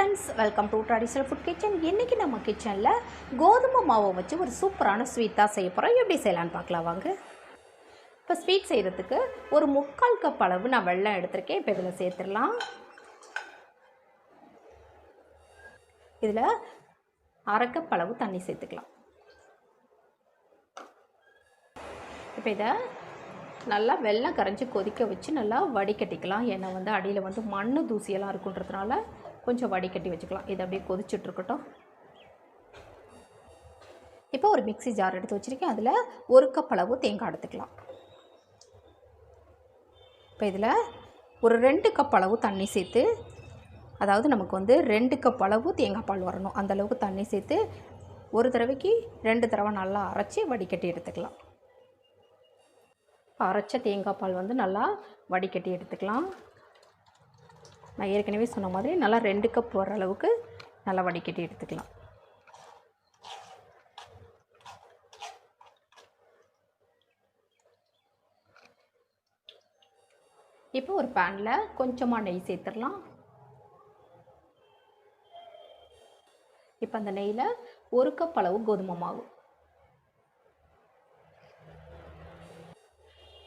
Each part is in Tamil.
Friends welcome to traditional food kitchen இன்றைக்கி நம்ம கிச்சனில் கோதுமை மாவை வச்சு ஒரு சூப்பரான ஸ்வீட்டாக செய்ய போகிறோம் எப்படி செய்யலான்னு பார்க்கலாம் வாங்க. இப்போ ஸ்வீட் செய்கிறதுக்கு ஒரு முக்கால் கப் அளவு நான் வெள்ளம் எடுத்திருக்கேன். இப்போ இதில் சேர்த்துடலாம். இதில் அரை கப் அளவு தண்ணி சேர்த்துக்கலாம். இப்போ இதை நல்லா வெள்ளம் கரைஞ்சி கொதிக்க வச்சு நல்லா வடிகட்டிக்கலாம். ஏன்னா வந்து அடியில் வந்து மண் தூசியெல்லாம் இருக்குன்றதுனால கொஞ்சம் வடிகட்டி வச்சுக்கலாம். இதை அப்படியே கொதிச்சுட்ருக்கட்டும். இப்போ ஒரு மிக்சி ஜார் எடுத்து வச்சுருக்கேன். அதில் ஒரு கப் அளவு தேங்காய் எடுத்துக்கலாம். இப்போ இதில் ஒரு ரெண்டு கப் அளவு தண்ணி சேர்த்து அதாவது நமக்கு வந்து ரெண்டு கப் அளவு தேங்காய் பால் வரணும். அந்த அளவுக்கு தண்ணி சேர்த்து ஒரு தடவைக்கு ரெண்டு தடவை நல்லா அரைச்சி வடிகட்டி எடுத்துக்கலாம். அரைச்ச தேங்காய் பால் வந்து நல்லா வடிகட்டி எடுத்துக்கலாம். நான் ஏற்கனவே சொன்ன மாதிரி நல்லா ரெண்டு கப் வர அளவுக்கு நல்லா வடிகட்டி எடுத்துக்கலாம். இப்போ ஒரு பேனில் கொஞ்சமாக நெய் சேர்த்துடலாம். இப்போ அந்த நெய்யில் ஒரு கப் அளவு கோதுமை மாவு.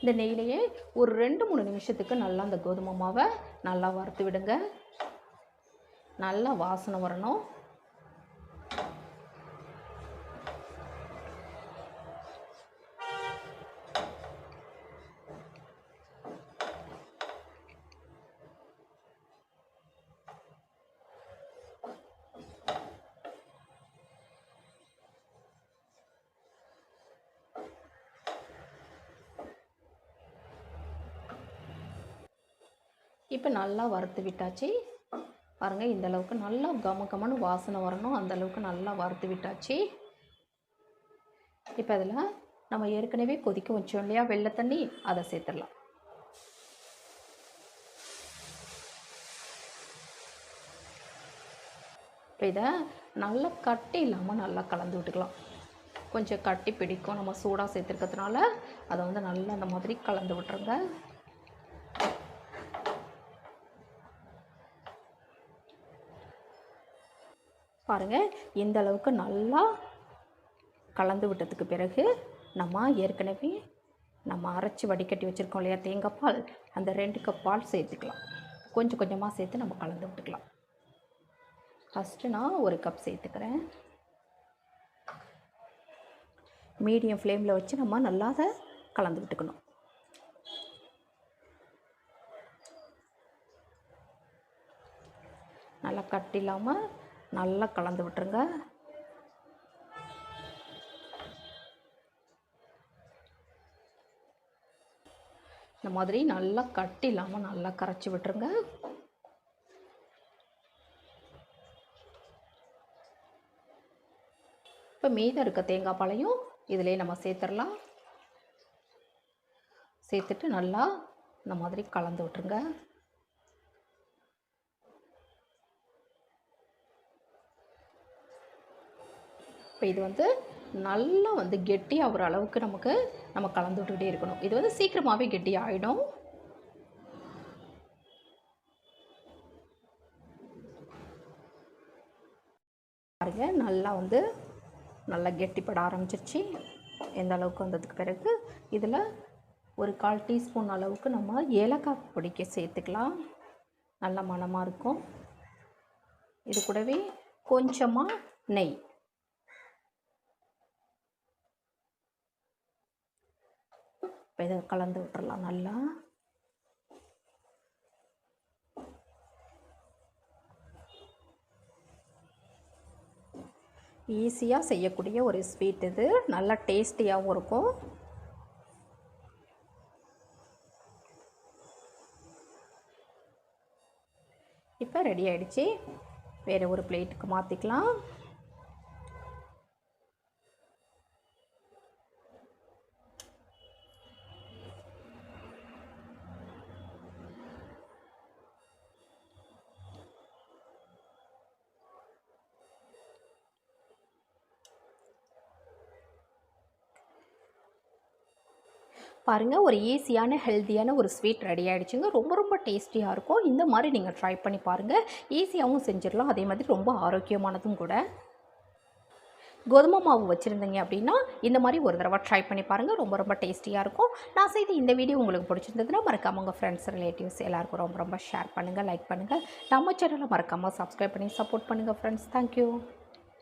இந்த நெய்லையே ஒரு ரெண்டு மூணு நிமிஷத்துக்கு நல்லா அந்த கோதுமை மாவை நல்லா வறுத்து விடுங்க. நல்லா வாசனை வரணும். இப்போ நல்லா வறுத்து விட்டாச்சு. பாருங்கள் இந்த அளவுக்கு நல்லா கம கமன்னு வாசனை வரணும். அந்தளவுக்கு நல்லா வறுத்து விட்டாச்சு. இப்போ அதில் நம்ம ஏற்கனவே கொதிக்க வச்சோம் இல்லையா வெள்ளை தண்ணி அதை சேர்த்துடலாம். இப்போ இதை நல்லா கட்டி இல்லாமல் நல்லா கலந்து விட்டுக்கலாம். கொஞ்சம் கட்டி பிடிக்கும். நம்ம சூடாக சேர்த்துருக்கிறதுனால அதை வந்து நல்லா அந்த மாதிரி கலந்து விட்டுருங்க. பாருங்கள் இந்த அளவுக்கு நல்லா கலந்து விட்டதுக்கு பிறகு நம்ம ஏற்கனவே நம்ம அரைச்சி வடிகட்டி வச்சுருக்கோம் இல்லையா தேங்காய் பால்? அந்த ரெண்டு கப் பால் சேர்த்துக்கலாம். கொஞ்சம் கொஞ்சமாக சேர்த்து நம்ம கலந்து விட்டுக்கலாம். ஃபஸ்ட்டு நான் ஒரு கப் சேர்த்துக்கிறேன். மீடியம் ஃப்ளேமில் வச்சு நம்ம நல்லா அதை கலந்து விட்டுக்கணும். நல்லா கட்டில்லாமல் நல்லா கலந்து விட்டுருங்க. இந்த மாதிரி நல்லா கட்டி இல்லாமல் நல்லா கரைச்சி விட்டுருங்க. இப்போ மீதம் இருக்க தேங்காய் பாலையும் இதிலே நம்ம சேர்த்துடலாம். சேர்த்துட்டு நல்லா இந்த மாதிரி கலந்து விட்டுருங்க. இப்போ இது வந்து நல்லா வந்து கெட்டி ஆகிற அளவுக்கு நமக்கு நம்ம கலந்து விட்டுக்கிட்டே இருக்கணும். இது வந்து சீக்கிரமாகவே கெட்டி ஆகிடும் பாருங்க நல்லா வந்து நல்லா கெட்டிப்பட ஆரம்பிச்சிருச்சு. எந்த அளவுக்கு வந்ததுக்கு பிறகு இதில் ஒரு கால் டீஸ்பூன் அளவுக்கு நம்ம ஏலக்காய் பொடிக்க சேர்த்துக்கலாம். நல்ல மணமாக இருக்கும். இது கூடவே கொஞ்சமாக நெய். இப்போ இதை கலந்து விட்டுறலாம் நல்லா. ஈஸியாக செய்யக்கூடிய ஒரு ஸ்வீட் இது. நல்லா டேஸ்டியாகவும் இருக்கும். இப்போ ரெடி ஆகிடுச்சி வேறு ஒரு பிளேட்டுக்கு மாற்றிக்கலாம் பாருங்கள் ஒரு ஈஸியான ஹெல்த்தியான ஒரு ஸ்வீட் ரெடி ஆகிடுச்சுங்க ரொம்ப ரொம்ப டேஸ்டியாக இருக்கும். இந்த மாதிரி நீங்கள் ட்ரை பண்ணி பாருங்கள் ஈஸியாகவும் செஞ்சிடலாம். அதே மாதிரி ரொம்ப ஆரோக்கியமானதும் கூட. கோதுமை மாவு வச்சுருந்தீங்க அப்படின்னா இந்த மாதிரி ஒரு தடவை ட்ரை பண்ணி பாருங்கள் ரொம்ப ரொம்ப டேஸ்டியாக இருக்கும். நான் செய்த இந்த வீடியோ உங்களுக்கு பிடிச்சிருந்ததுன்னா மறக்காம உங்கள் ஃப்ரெண்ட்ஸ் ரிலேட்டிவ்ஸ் எல்லாருக்கும் ரொம்ப ரொம்ப ஷேர் பண்ணுங்கள் லைக் பண்ணுங்கள் நம்ம சேனலை மறக்காமல் சப்ஸ்கிரைப் பண்ணி சப்போர்ட் பண்ணுங்கள் ஃப்ரெண்ட்ஸ் தேங்க்யூ